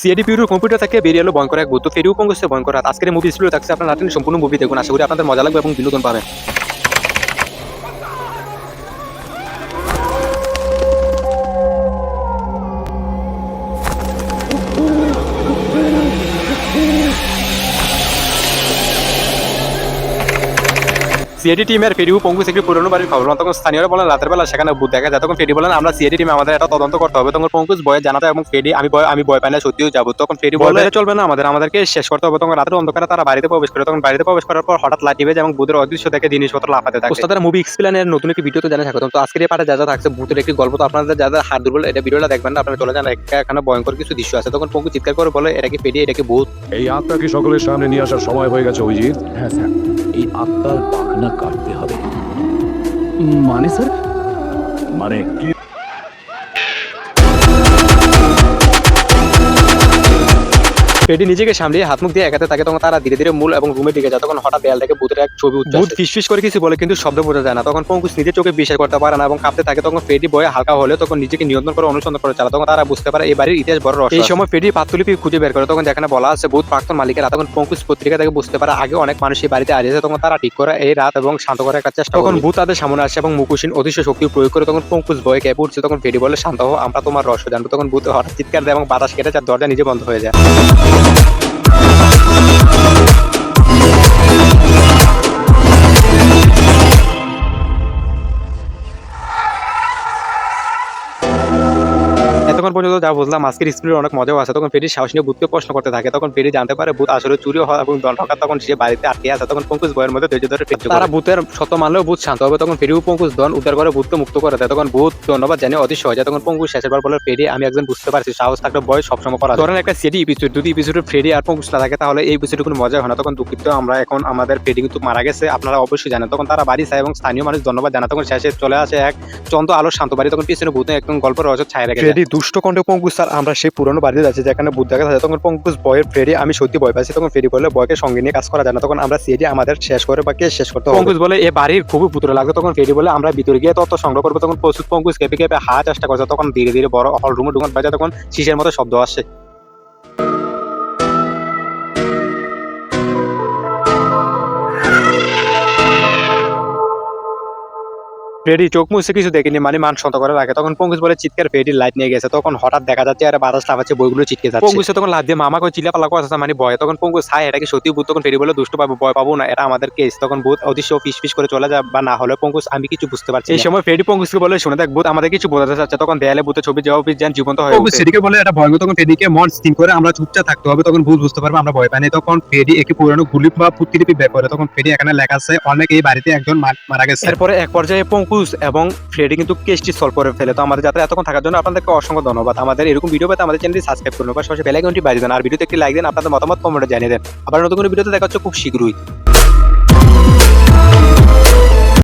CAD pure computer থেকে বেরিয়ে এলো ভয়ঙ্কর এক ভূত ফেরিও পঙ্গসে ভয়ঙ্কর রাত আজকের মুভি স্টুডিও থাকছে আপনার নাটেন সম্পূর্ণ মুভি দেখুন। আশা করি আপনাদের মজা লাগবে এবং বিনোদন পাবেন সিএডি টিমের ফেরিও পঙ্গুস একটি পুরনো বাড়ির খবর। তখন স্থানীয়রা বলেন রাতের বেলা সেখানে ভূত দেখা যায়। তখন ফেরি বলেন আমরা সিএডি টিমে আমাদের একটা তদন্ত করতে হবে। তখন পঙ্কুস বয়ে জানাতে এবং ফেরি আমি ভয় আমি বয় পাই না সত্যিও যাব। তখন ফেরি বলে চলবে না আমাদের আমাদেরকে শেষ করতে হবে। তখন রাতের অন্ধকারে তারা বাড়িতে প্রবেশ করে তখন বাড়িতে প্রবেশ করার পর হঠাৎ নিবে এবং ভূতের অদৃশ্য থেকে জিনিসপত্র লাফাতে থাকে। তাদের মুভি এক্সপ্লেনের নতুন একটি ভিডিওতে জানা থাকতো তো আজকের এই পাঠে যা যা থাকছে ভূতের একটি গল্প তো আপনাদের যাদের হাত দুর্বল এটা ভিডিওটা দেখবেন না আপনারা চলে যান একটা এখানে ভয়ঙ্কর কিছু দৃশ্য আছে। তখন পঙ্কু চিৎকার করে বলে এটা কি ফেরি এটা কি ভূত? এই আত্মাকে সকলের সামনে নিয়ে আসার সময় হয়ে গেছে অভিজিৎ। হ্যাঁ স্যার। এই আত্মার পাখনা কাটতে হবে। মানে স্যার? মানে কি ফেডি নিজেকে সামলিয়ে হাত মুখ দিয়ে একাতে থাকে তখন তারা ধীরে ধীরে মূল এবং রুমে দিকে যায়। তখন হঠাৎ দেয়াল থেকে ভূতের এক ছবি উঠছে। ভূত ফিসফিস করে কিছু বলে কিন্তু শব্দ বোঝা যায় না। তখন পঙ্কুশ নিজের চোখে বিশ্বাস করতে পারে না এবং কাঁপতে থাকে। তখন ফেডি বয়ে হালকা হলে তখন নিজেকে নিয়ন্ত্রণ করে অনুসন্ধান করে চালা তখন তারা বুঝতে পারে এই বাড়ির ইতিহাস বড় রহস্য। এই সময় ফেডি পাত্রলিপি খুঁজে বের করে। তখন যেখানে বলা আছে ভূত প্রাক্তন মালিকেরা তখন পঙ্কুশ পত্রিকা থেকে বুঝতে পারে আগে অনেক মানুষ এই বাড়িতে আসে তখন তারা ঠিক করে এই রাত এবং শান্ত করার একটা চেষ্টা তখন ভূত তাদের সামনে আসে এবং মুকুশিন অদৃশ্য শক্তি প্রয়োগ করে। তখন পঙ্কুশ ভয়ে কেঁপে উঠছে। তখন ফেডি বলে শান্ত হো আমরা তোমার রহস্য জানব। তখন ভূত হঠাৎ চিৎকার দেয় এবং বাতাস কেটে যার দরজা নিজে বন্ধ হয়ে যায়। Thank এতক্ষণ পর্যন্ত যা বুঝলাম আজকের স্ক্রিনে অনেক মজাও আছে তখন ফেরি সাহস নিয়ে ভূতকে প্রশ্ন করতে থাকে। তখন ফেরি জানতে পারে ভূত আসলে চুরি হওয়া এবং দল ঢোকা তখন সে বাড়িতে আটকে আছে। তখন পঙ্কুশ বয়ের মধ্যে ধৈর্য ধরে ফেরি তারা ভূতের সত্য মানলেও ভূত শান্ত হবে। তখন ফেরিও পঙ্কুশ দন উদ্ধার করে ভূতকে মুক্ত করে দেয়। তখন ভূত ধন্যবাদ জানিয়ে হয়ে যায়। তখন পঙ্কুশ শেষের বার বলে ফেরি আমি একজন বুঝতে পারছি সাহস থাকলে বয় সবসময় করা। ধরেন একটা সেটি এপিসোড যদি এপিসোডে ফ্রেডি আর পঙ্কুশ না থাকে তাহলে এই এপিসোডে কোনো মজা হয় না। তখন দুঃখিত আমরা এখন আমাদের ফ্রেডি কিন্তু মারা গেছে। আপনারা অবশ্যই জানেন। তখন তারা বাড়ি যায় এবং স্থানীয় মানুষ ধন্যবাদ জানা তখন শেষে চলে আসে এক চন্দ্র আলো শান্ত বাড়ি। তখন পিছনে ভূত একদম গল্প রহস্য ছায় রেখে দুষ্ট কণ্ঠে পঙ্কুশ স্যার, আমরা সেই পুরনো বাড়িতে যাচ্ছি যেখানে বুদ্ধ দেখা যায় তখন পঙ্কুশ বয়ের ফেরি, আমি সত্যি ভয় পাচ্ছি তখন ফেরি বলে বয়কে সঙ্গে নিয়ে কাজ করা যায় না। তখন আমরা সিডি আমাদের শেষ করে বা কে শেষ করতে পঙ্কুজ বলে, এ বাড়ির খুবই পুত্র লাগতো তখন ফেরি বলে, আমরা ভিতরে গিয়ে তত সংগ্রহ করব। তখন প্রচুর পঙ্কুশ কেঁপে কেঁপে হা চেষ্টা করছে। তখন ধীরে ধীরে বড় হল, রুমে ঢুকান বাজে, তখন শিশের মতো শব্দ আসছে ফ্রেডি চোখ মুছে কিছু দেখেনি মানে মান শান্ত করে রাখে তখন পঙ্কুশ বলে চিৎকার ফ্রেডি লাইট নিয়ে গেছে। তখন হঠাৎ দেখা যাচ্ছে আর বাতাস লাফাচ্ছে বইগুলো চিটকে যাচ্ছে। পঙ্কুশ তখন লাভ দিয়ে মামাকে চিল্লা পালা কথা মানে ভয়। তখন পঙ্কুশ হাই এটা কি সত্যি ভূত? তখন ফেরি বলে দুষ্ট পাবো ভয় পাবো না এটা আমাদের কেস তখন ভূত অদৃশ্য ফিস ফিস করে চলে যায় বা না হলে পঙ্কুশ আমি কিছু বুঝতে পারছি এই সময় ফ্রেডি পঙ্কুশকে বলে শুনে দেখ ভূত আমাদের কিছু বোঝাতে চাচ্ছে। তখন দেয়ালে ভূতের ছবি জবাব যান জীবন্ত হয়ে তখন ফেডিকে বলে এটা ভয় তখন ফেডিকে মন স্থির করে আমরা চুপচাপ থাকতে হবে। তখন ভূত বুঝতে পারবে আমরা ভয় পাই না। তখন ফেডি একটি পুরানো গুলি বা প্রতিলিপি বের করে। তখন ফেডি এখানে লেখা আছে অনেক এই বাড়িতে একজন মার- মারা গেছে। এরপরে এক পর্যায়ে পঙ্কুশ এবং ফ্রেডি কিন্তু কেসটি সলভ করে ফেলে। তো আমাদের যাতে এতক্ষণ থাকার জন্য আপনাদেরকে অসংখ্য ধন্যবাদ। আমাদের এরকম ভিডিও পেতে আমাদের চ্যানেলটি সাবস্ক্রাইব করুন বা বেল বেলাইকনটি বাজিয়ে দেন আর ভিডিওতে একটি লাইক দেন, আপনাদের মতামত কমেন্টে জানিয়ে দেন আবার নতুন কোনো ভিডিওতে দেখা হচ্ছে খুব শীঘ্রই।